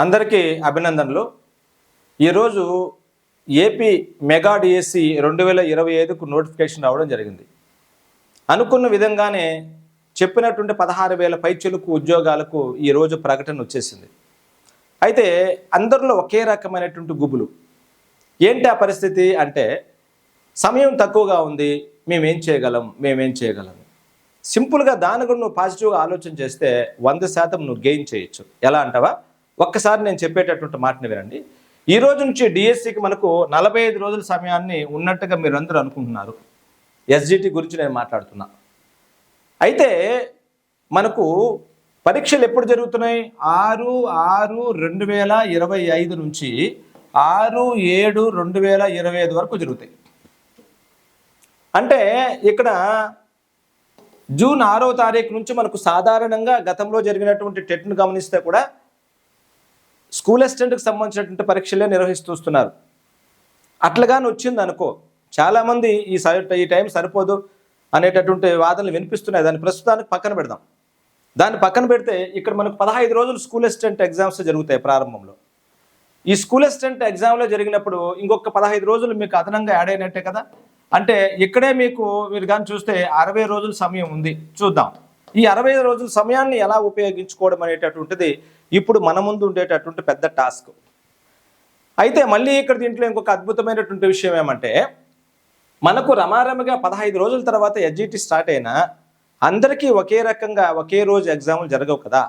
అందరికీ అభినందనలు. ఈరోజు ఏపీ మెగా డిఎస్సి రెండు వేల ఇరవై ఐదుకు నోటిఫికేషన్ రావడం జరిగింది. అనుకున్న విధంగానే చెప్పినటువంటి పదహారు వేల పైచులకు ఉద్యోగాలకు ఈరోజు ప్రకటన వచ్చేసింది. అయితే అందరిలో ఒకే రకమైనటువంటి గుబులు. ఏంటి ఆ పరిస్థితి అంటే సమయం తక్కువగా ఉంది మేమేం చేయగలం మేమేం చేయగలం. సింపుల్గా దాని కూడా నువ్వు పాజిటివ్గా ఆలోచన చేస్తే వంద శాతం నువ్వు గెయిన్ చేయొచ్చు. ఎలా అంటావా? ఒక్కసారి నేను చెప్పేటటువంటి మాటని వినండి. ఈ రోజు నుంచి డిఎస్సికి మనకు నలభై ఐదు రోజుల సమయాన్ని ఉన్నట్టుగా మీరు అందరూ అనుకుంటున్నారు ఎస్జిటి గురించి నేను మాట్లాడుతున్నా. అయితే మనకు పరీక్షలు ఎప్పుడు జరుగుతున్నాయి? ఆరు ఆరు రెండు వేల ఇరవై ఐదు నుంచి ఆరు ఏడు రెండు వేల ఇరవై ఐదు వరకు జరుగుతాయి. అంటే ఇక్కడ జూన్ ఆరో తారీఖు నుంచి మనకు సాధారణంగా గతంలో జరిగినటువంటి టెట్ను గమనిస్తే కూడా స్కూల్ అసిస్టెంట్కి సంబంధించినటువంటి పరీక్షలే నిర్వహిస్తూస్తున్నారు అట్లుగాని వచ్చింది అనుకో చాలామంది ఈ స- ఈ టైం సరిపోదు అనేటటువంటి వాదనలు వినిపిస్తున్నాయి. దాన్ని ప్రస్తుతానికి పక్కన పెడదాం. దాన్ని పక్కన పెడితే ఇక్కడ మనకు పదహైదు రోజులు స్కూల్ అసిస్టెంట్ ఎగ్జామ్స్ జరుగుతాయి ప్రారంభంలో. ఈ స్కూల్ అసిస్టెంట్ ఎగ్జామ్లో జరిగినప్పుడు ఇంకొక పదహైదు రోజులు మీకు అదనంగా యాడ్ అయినట్టే కదా? అంటే ఇక్కడే మీకు మీరు కానీ చూస్తే అరవై రోజుల సమయం ఉంది. చూద్దాం. ఈ అరవై రోజుల సమయాన్ని ఎలా ఉపయోగించుకోవడం అనేటటువంటిది ఇప్పుడు మన ముందు ఉండేటటువంటి పెద్ద టాస్క్. అయితే మళ్ళీ ఇక్కడ దీంట్లో ఇంకొక అద్భుతమైనటువంటి విషయం ఏమంటే మనకు రమారమిగా పదహైదు రోజుల తర్వాత ఎస్జిటి స్టార్ట్ అయినా అందరికీ ఒకే రకంగా ఒకే రోజు ఎగ్జాములు జరగవు కదా.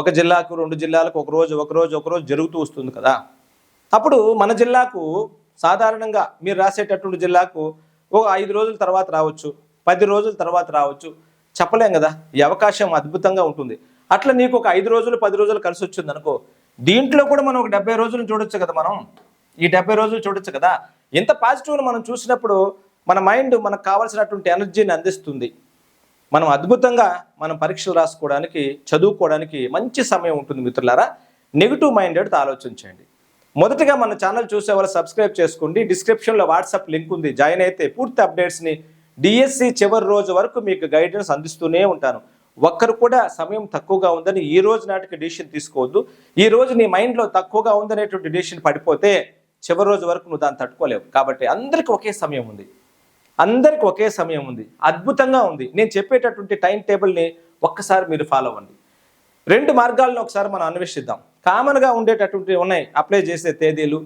ఒక జిల్లాకు రెండు జిల్లాలకు ఒక రోజు ఒక రోజు ఒక రోజు జరుగుతూ వస్తుంది కదా. అప్పుడు మన జిల్లాకు సాధారణంగా మీరు రాసేటటువంటి జిల్లాకు ఒక ఐదు రోజుల తర్వాత రావచ్చు పది రోజుల తర్వాత రావచ్చు. చెప్పలేం కదా ఈ అవకాశం అద్భుతంగా ఉంటుంది. అట్లా నీకు ఒక ఐదు రోజులు పది రోజులు కలిసి వచ్చింది అనుకో దీంట్లో కూడా మనం ఒక డెబ్బై రోజులు చూడొచ్చు కదా మనం. ఈ డెబ్బై రోజులు చూడొచ్చు కదా. ఇంత పాజిటివ్ని మనం చూసినప్పుడు మన మైండ్ మనకు కావాల్సినటువంటి ఎనర్జీని అందిస్తుంది. మనం అద్భుతంగా మనం పరీక్షలు రాసుకోవడానికి చదువుకోవడానికి మంచి సమయం ఉంటుంది మిత్రులారా. నెగిటివ్ మైండెడ్ ఆలోచించండి. మొదటగా మన ఛానల్ చూసే వాళ్ళు సబ్స్క్రైబ్ చేసుకోండి. డిస్క్రిప్షన్లో వాట్సాప్ లింక్ ఉంది. జాయిన్ అయితే పూర్తి అప్డేట్స్ని డిఎస్సి చివరి రోజు వరకు మీకు గైడెన్స్ అందిస్తూనే ఉంటాను. ఒక్కరు కూడా సమయం తక్కువగా ఉందని ఈ రోజు నాటికి డిసిషన్ తీసుకోవద్దు. ఈ రోజు నీ మైండ్లో తక్కువగా ఉందనేటువంటి డిసిషన్ పడిపోతే చివరి రోజు వరకు నువ్వు దాన్ని తట్టుకోలేవు. కాబట్టి అందరికీ ఒకే సమయం ఉంది. అందరికి ఒకే సమయం ఉంది. అద్భుతంగా ఉంది. నేను చెప్పేటటువంటి టైం టేబుల్ని ఒక్కసారి మీరు ఫాలో అవ్వండి. రెండు మార్గాలను ఒకసారి మనం అన్వేషిద్దాం. కామన్గా ఉండేటటువంటి ఉన్నాయి. అప్లై చేసే తేదీలు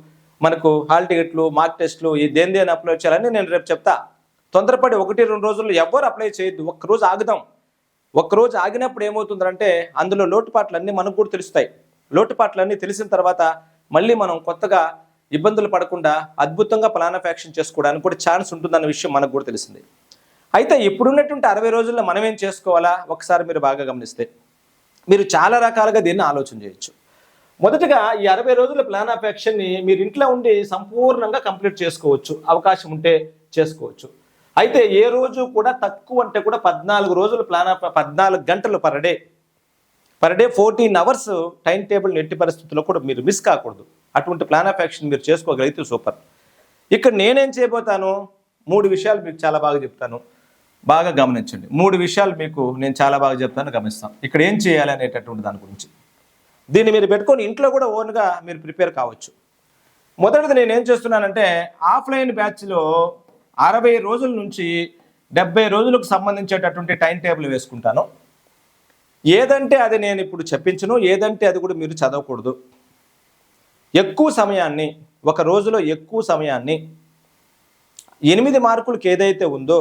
మనకు హాల్ టికెట్లు మార్క్ టెస్ట్లు ఈ దేని దేని అప్లై చేయాలని నేను రేపు చెప్తా. తొందరపడి ఒకటి రెండు రోజుల్లో ఎవ్వరు అప్లై చేయొద్దు. ఒక్కరోజు ఆగుదాం. ఒక్కరోజు ఆగినప్పుడు ఏమవుతుందంటే అందులో లోటుపాట్లన్నీ మనకు కూడా తెలుస్తాయి. లోటుపాట్లన్నీ తెలిసిన తర్వాత మళ్ళీ మనం కొత్తగా ఇబ్బందులు పడకుండా అద్భుతంగా ప్లానఫాక్షన్ చేసుకోవడానికి కూడా ఛాన్స్ ఉంటుందన్న విషయం మనకు కూడా తెలిసింది. అయితే ఇప్పుడున్నటువంటి అరవై రోజుల్లో మనం ఏం చేసుకోవాలా? ఒకసారి మీరు బాగా గమనిస్తే. మీరు చాలా రకాలుగా దీన్ని ఆలోచన చేయొచ్చు. మొదటగా ఈ అరవై రోజుల ప్లాన్ ఆఫ్ యాక్షన్ని మీరు ఇంట్లో ఉండి సంపూర్ణంగా కంప్లీట్ చేసుకోవచ్చు. అవకాశం ఉంటే చేసుకోవచ్చు. అయితే ఏ రోజు కూడా తక్కువ అంటే కూడా పద్నాలుగు రోజులు ప్లాన్ పద్నాలుగు గంటలు per day per day fourteen hours time table ఎట్టి పరిస్థితుల్లో కూడా మీరు మిస్ కాకూడదు. అటువంటి ప్లాన్ ఆఫ్ యాక్షన్ మీరు చేసుకోగలిగితే సూపర్ ఇక్కడ నేనేం చేయబోతాను? మూడు విషయాలు మీకు చాలా బాగా చెప్తాను. బాగా గమనించండి. మూడు విషయాలు మీకు నేను చాలా బాగా చెప్తాను గమనిస్తాం ఇక్కడ ఏం చేయాలి అనేటటువంటి దాని గురించి. దీన్ని మీరు పెట్టుకొని ఇంట్లో కూడా ఓన్గా మీరు ప్రిపేర్ కావచ్చు. మొదటిది నేను ఏం చేస్తున్నానంటే ఆఫ్లైన్ బ్యాచ్లో అరవై రోజుల నుంచి డెబ్బై రోజులకు సంబంధించేటటువంటి టైం టేబుల్ వేసుకుంటాను. ఏదంటే అది నేను ఇప్పుడు చెప్పించను ఏదంటే అది కూడా మీరు చదవకూడదు. ఎక్కువ సమయాన్ని ఒక రోజులో ఎక్కువ సమయాన్ని ఎనిమిది మార్కులకు ఏదైతే ఉందో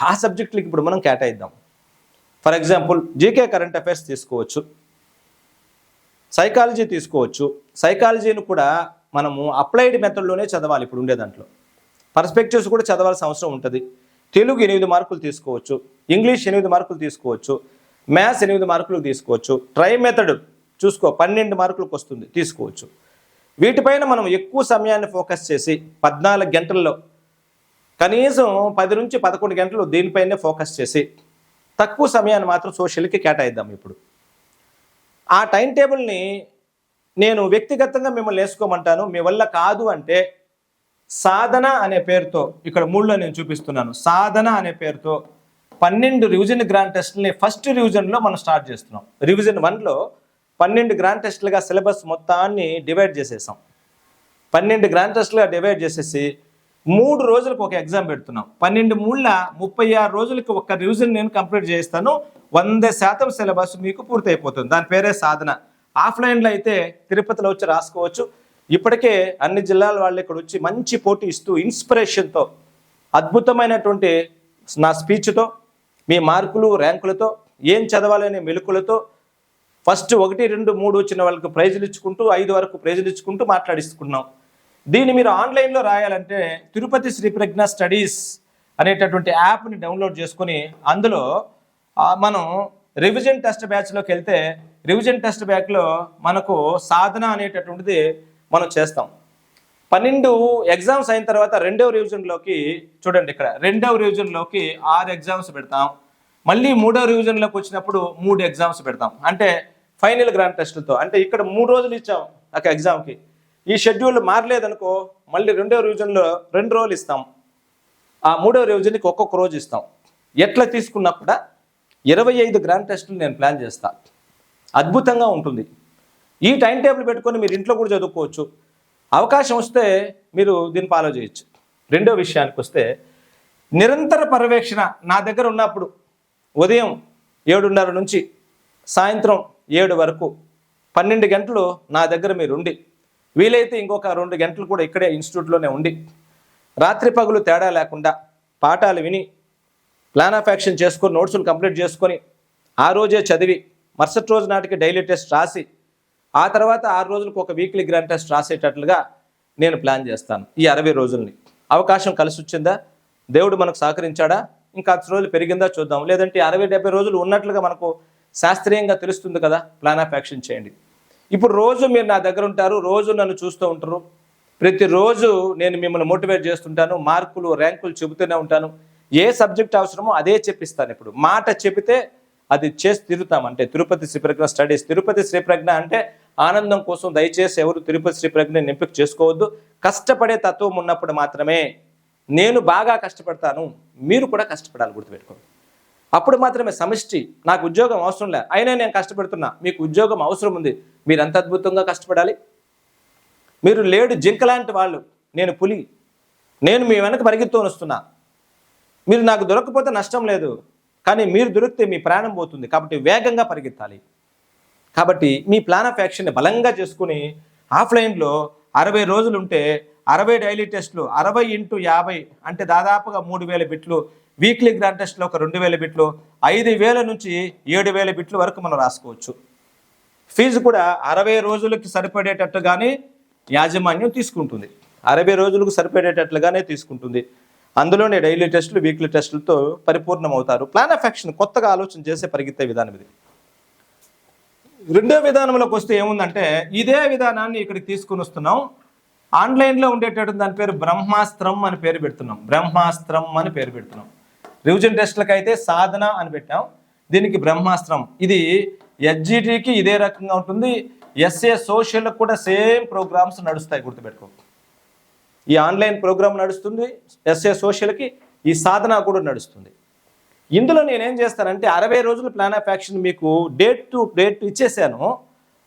ఆ సబ్జెక్టులకి ఇప్పుడు మనం కేటాయిద్దాం. For example GK current affairs తీసుకోవచ్చు. సైకాలజీ తీసుకోవచ్చు. సైకాలజీని కూడా మనము అప్లైడ్ మెథడ్లోనే చదవాలి ఇప్పుడు ఉండే దాంట్లో. పర్స్పెక్టివ్స్ కూడా చదవాల్సిన అవసరం ఉంటుంది. తెలుగు ఎనిమిది మార్కులు తీసుకోవచ్చు. ఇంగ్లీష్ ఎనిమిది మార్కులు తీసుకోవచ్చు. మ్యాథ్స్ ఎనిమిది మార్కులు తీసుకోవచ్చు. ట్రై మెథడ్ చూసుకో పన్నెండు మార్కులకు వస్తుంది తీసుకోవచ్చు. వీటిపైన మనం ఎక్కువ సమయాన్ని ఫోకస్ చేసి పద్నాలుగు గంటల్లో కనీసం పది నుంచి పదకొండు గంటలు దీనిపైనే ఫోకస్ చేసి తక్కువ సమయాన్ని మాత్రం సోషల్కి కేటాయిద్దాం ఇప్పుడు. ఆ టైం టేబుల్ని నేను వ్యక్తిగతంగా మిమ్మల్ని వేసుకోమంటాను. మీ వల్ల కాదు అంటే సాధన అనే పేరుతో ఇక్కడ మూడులో నేను చూపిస్తున్నాను. సాధన అనే పేరుతో పన్నెండు రివిజన్ గ్రాండ్ టెస్ట్ని ఫస్ట్ రివిజన్లో మనం స్టార్ట్ చేస్తున్నాం. రివిజన్ వన్లో పన్నెండు గ్రాండ్ టెస్ట్లుగా సిలబస్ మొత్తాన్ని డివైడ్ చేసేసాం. పన్నెండు గ్రాండ్ టెస్ట్లుగా డివైడ్ చేసేసి మూడు రోజులకు ఒక ఎగ్జామ్ పెడుతున్నాం. పన్నెండు మూళ్ళ ముప్పై ఆరు రోజులకి ఒక రివిజన్ నేను కంప్లీట్ చేస్తాను వంద శాతం సిలబస్ మీకు పూర్తయిపోతుంది. దాని పేరే సాధన. ఆఫ్లైన్లో అయితే తిరుపతిలో వచ్చి రాసుకోవచ్చు. ఇప్పటికే అన్ని జిల్లాల వాళ్ళు ఇక్కడ వచ్చి మంచి పోటీ ఇస్తూ ఇన్స్పిరేషన్తో అద్భుతమైనటువంటి నా స్పీచ్తో మీ మార్కులు ర్యాంకులతో ఏం చదవాలనే మెలుకులతో ఫస్ట్ ఒకటి రెండు మూడు వచ్చిన వాళ్ళకి ప్రైజులు ఇచ్చుకుంటూ ఐదు వరకు ప్రైజులు ఇచ్చుకుంటూ మాట్లాడిస్తున్నాం. దీన్ని మీరు ఆన్లైన్లో రాయాలంటే తిరుపతి శ్రీ ప్రజ్ఞ స్టడీస్ అనేటటువంటి యాప్ని డౌన్లోడ్ చేసుకొని అందులో మనం రివిజన్ టెస్ట్ బ్యాచ్లోకి వెళ్తే రివిజన్ టెస్ట్ బ్యాచ్లో మనకు సాధన అనేటటువంటిది మనం చేస్తాం. పన్నెండు ఎగ్జామ్స్ అయిన తర్వాత రెండవ రివిజన్లోకి చూడండి ఇక్కడ. రెండవ రివిజన్లోకి ఆరు ఎగ్జామ్స్ పెడతాం. మళ్ళీ మూడవ రివిజన్లోకి వచ్చినప్పుడు మూడు ఎగ్జామ్స్ పెడతాం. అంటే ఫైనల్ గ్రాండ్ టెస్టులతో అంటే ఇక్కడ మూడు రోజులు ఇచ్చాం ఒక ఎగ్జామ్కి ఈ షెడ్యూల్ మారలేదనుకో మళ్ళీ రెండవ రివిజన్లో రెండు రోజులు ఇస్తాం. ఆ మూడవ రివిజన్కి ఒక్కొక్క రోజు ఇస్తాం. ఎట్లా తీసుకున్నప్పుడు ఇరవై ఐదు గ్రాండ్ టెస్టులు నేను ప్లాన్ చేస్తా. అద్భుతంగా ఉంటుంది. ఈ టైం టేబుల్ పెట్టుకొని మీరు ఇంట్లో కూడా చదువుకోవచ్చు. అవకాశం వస్తే మీరు దీన్ని ఫాలో చేయొచ్చు. రెండో విషయానికి వస్తే నిరంతర పర్యవేక్షణ నా దగ్గర ఉన్నప్పుడు ఉదయం ఏడున్నర నుంచి సాయంత్రం ఏడు వరకు పన్నెండు గంటలు నా దగ్గర మీరు ఉండి వీలైతే ఇంకొక రెండు గంటలు కూడా ఇక్కడే ఇన్స్టిట్యూట్లోనే ఉండి రాత్రి పగులు తేడా లేకుండా పాఠాలు విని ప్లాన్ ఆఫ్ యాక్షన్ చేసుకొని నోట్సులు కంప్లీట్ చేసుకొని ఆ రోజే చదివి మరుసటి రోజు నాటికి డైలీ టెస్ట్ రాసి ఆ తర్వాత ఆరు రోజులకు ఒక వీక్లీ గ్రాండ్ టెస్ట్ రాసేటట్లుగా నేను ప్లాన్ చేస్తాను ఈ అరవై రోజుల్ని. అవకాశం కలిసి వచ్చిందా దేవుడు మనకు సహకరించాడా? ఇంకా అతి రోజులు పెరిగిందా చూద్దాం. లేదంటే అరవై డెబ్బై రోజులు ఉన్నట్లుగా మనకు శాస్త్రీయంగా తెలుస్తుంది కదా? ప్లాన్ ఆఫ్ యాక్షన్ చేయండి. ఇప్పుడు రోజు మీరు నా దగ్గర ఉంటారు రోజు నన్ను చూస్తూ ఉంటారు. ప్రతిరోజు నేను మిమ్మల్ని మోటివేట్ చేస్తుంటాను మార్కులు ర్యాంకులు చెబుతూనే ఉంటాను. ఏ సబ్జెక్ట్ అవసరమో అదే చెప్పిస్తాను ఇప్పుడు. మాట చెబితే అది చేసి తిరుగుతాం అంటే తిరుపతి శ్రీప్రజ్ఞ స్టడీస్. తిరుపతి శ్రీప్రజ్ఞ అంటే ఆనందం కోసం దయచేసి ఎవరు తిరుపతి శ్రీ ప్రజ్ఞని ఎంపిక చేసుకోవద్దు. కష్టపడే తత్వం ఉన్నప్పుడు మాత్రమే నేను బాగా కష్టపడతాను మీరు కూడా కష్టపడాలి గుర్తుపెట్టుకోండి. అప్పుడు మాత్రమే సమిష్టి నాకు ఉద్యోగం అవసరం లే అయినా నేను కష్టపడుతున్నా మీకు ఉద్యోగం అవసరం ఉంది మీరు ఎంత అద్భుతంగా కష్టపడాలి. మీరు లేడు జింక లాంటి వాళ్ళు నేను పులి నేను మీ వెనక పరిగెత్తు వస్తున్నా మీరు నాకు దొరకకపోతే నష్టం లేదు కానీ మీరు దొరికితే మీ ప్రాణం పోతుంది కాబట్టి వేగంగా పరిగెత్తాలి. కాబట్టి మీ ప్లాన్ ఆఫ్ యాక్షన్ని బలంగా చేసుకుని ఆఫ్లైన్లో అరవై రోజులు ఉంటే అరవై డైలీ టెస్టులు అరవై ఇంటూ యాభై అంటే దాదాపుగా మూడు వేల బిట్లు వీక్లీ గ్రాండ్ టెస్ట్లో ఒక రెండు వేల బిట్లు ఐదు వేల నుంచి ఏడు వేల బిట్లు వరకు మనం రాసుకోవచ్చు. ఫీజు కూడా అరవై రోజులకి సరిపడేటట్టుగానే యాజమాన్యం తీసుకుంటుంది. అరవై రోజులకు సరిపడేటట్లుగానే తీసుకుంటుంది. అందులోనే డైలీ టెస్టులు వీక్లీ టెస్టులతో పరిపూర్ణం అవుతారు ప్లాన్ ఆఫ్ యాక్షన్ కొత్తగా ఆలోచన చేసే పరిగెత్తే విధానం ఇది. రెండో విధానంలోకి వస్తే ఏముందంటే ఇదే విధానాన్ని ఇక్కడికి తీసుకుని వస్తున్నాం. ఆన్లైన్లో ఉండేటటువంటి దాని పేరు బ్రహ్మాస్త్రం అని పేరు పెడుతున్నాం. బ్రహ్మాస్త్రం అని పేరు పెడుతున్నాం. రివిజన్ టెస్ట్లకు అయితే సాధన అని పెట్టాం. దీనికి బ్రహ్మాస్త్రం. ఇది ఎస్జిటికి ఇదే రకంగా ఉంటుంది. ఎస్ఏ సోషల్కి కూడా సేమ్ ప్రోగ్రామ్స్ నడుస్తాయి గుర్తుపెట్టుకో. ఈ ఆన్లైన్ ప్రోగ్రామ్ నడుస్తుంది ఎస్ఏ సోషల్కి ఈ సాధన కూడా నడుస్తుంది. ఇందులో నేనేం చేస్తానంటే అరవై రోజుల ప్లాన్ ఆఫ్ యాక్షన్ మీకు డేట్ టు డేట్ ఇచ్చేసాను.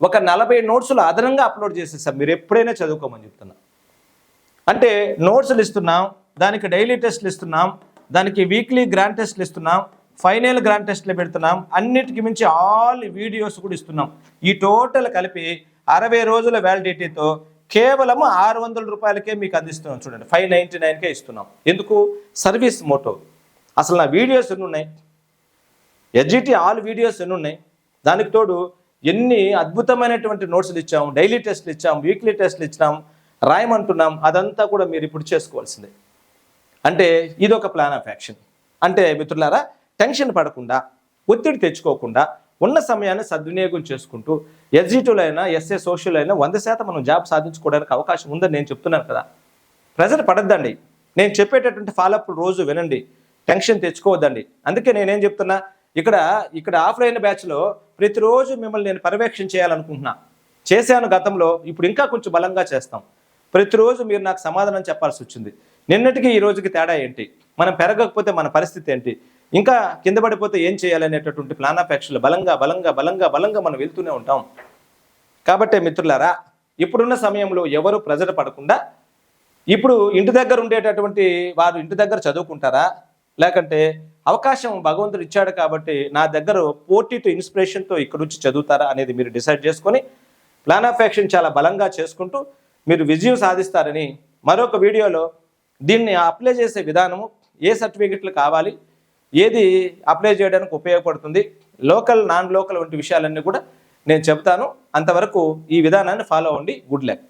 ఒక నలభై నోట్స్లు అదనంగా అప్లోడ్ చేసేసాం. మీరు ఎప్పుడైనా చదువుకోమని చెప్తున్నా. అంటే నోట్స్లు ఇస్తున్నాం దానికి డైలీ టెస్ట్లు ఇస్తున్నాం దానికి వీక్లీ గ్రాండ్ టెస్ట్లు ఇస్తున్నాం ఫైనల్ గ్రాండ్ టెస్ట్లు పెడుతున్నాం అన్నిటికి మించి ఆల్ వీడియోస్ కూడా ఇస్తున్నాం. ఈ టోటల్ కలిపి అరవై రోజుల వ్యాలిడిటీతో కేవలం ఆరు వందల రూపాయలకే మీకు అందిస్తున్నాం. చూడండి ఫైవ్ నైంటీ నైన్కే ఇస్తున్నాం. ఎందుకు? Service motto. అసలు నా వీడియోస్ ఎన్ని ఉన్నాయి ఎడ్జిటి ఆల్ వీడియోస్ ఎన్ని ఉన్నాయి దానికి తోడు ఎన్ని అద్భుతమైనటువంటి నోట్స్లు ఇచ్చాము డైలీ టెస్ట్లు ఇచ్చాం వీక్లీ టెస్ట్లు ఇచ్చాం రాయమంటున్నాం అదంతా కూడా మీరు ఇప్పుడు చేసుకోవాల్సిందే. అంటే ఇది ఒక ప్లాన్ ఆఫ్ యాక్షన్. అంటే మిత్రులారా టెన్షన్ పడకుండా ఒత్తిడి తెచ్చుకోకుండా ఉన్న సమయాన్ని సద్వినియోగం చేసుకుంటూ ఎస్జిటీలో అయినా ఎస్ఏ సోషల్ అయినా వంద శాతం మనం జాబ్ సాధించుకోవడానికి అవకాశం ఉందని నేను చెప్తున్నాను కదా. ప్రెజర్ పడద్దండి. నేను చెప్పేటటువంటి ఫాలోఅప్ రోజు వినండి. టెన్షన్ తెచ్చుకోవద్దండి. అందుకే నేనేం చెప్తున్నా ఇక్కడ ఇక్కడ ఆఫ్లైన్ బ్యాచ్లో ప్రతిరోజు మిమ్మల్ని నేను పర్యవేక్షణ చేయాలనుకుంటున్నా. చేశాను గతంలో ఇప్పుడు ఇంకా కొంచెం బలంగా చేస్తాం. ప్రతిరోజు మీరు నాకు సమాధానం చెప్పాల్సి వచ్చింది. నిన్నటికి ఈ రోజుకి తేడా ఏంటి? మనం పెరగకపోతే మన పరిస్థితి ఏంటి? ఇంకా కింద పడిపోతే ఏం చేయాలనేటటువంటి ప్లాన్ ఆఫ్ యాక్షన్లు బలంగా బలంగా బలంగా బలంగా మనం వెళ్తూనే ఉంటాం. కాబట్టి మిత్రులారా ఇప్పుడున్న సమయంలో ఎవరు ప్రజలు పడకుండా ఇప్పుడు ఇంటి దగ్గర ఉండేటటువంటి వారు ఇంటి దగ్గర చదువుకుంటారా? లేకంటే అవకాశం భగవంతుడు ఇచ్చాడు కాబట్టి నా దగ్గర పోటీ టు ఇన్స్పిరేషన్తో ఇక్కడ నుంచి చదువుతారా అనేది మీరు డిసైడ్ చేసుకొని ప్లాన్ ఆఫ్ యాక్షన్ చాలా బలంగా చేసుకుంటూ మీరు విజయం సాధిస్తారని మరొక వీడియోలో దీన్ని అప్లై చేసే విధానము ఏ సర్టిఫికెట్లు కావాలి ఏది అప్లై చేయడానికి ఉపయోగపడుతుంది లోకల్ నాన్ లోకల్ వంటి విషయాలన్నీ కూడా నేను చెప్తాను. అంతవరకు ఈ విధానాన్ని ఫాలో అవ్వండి. Good luck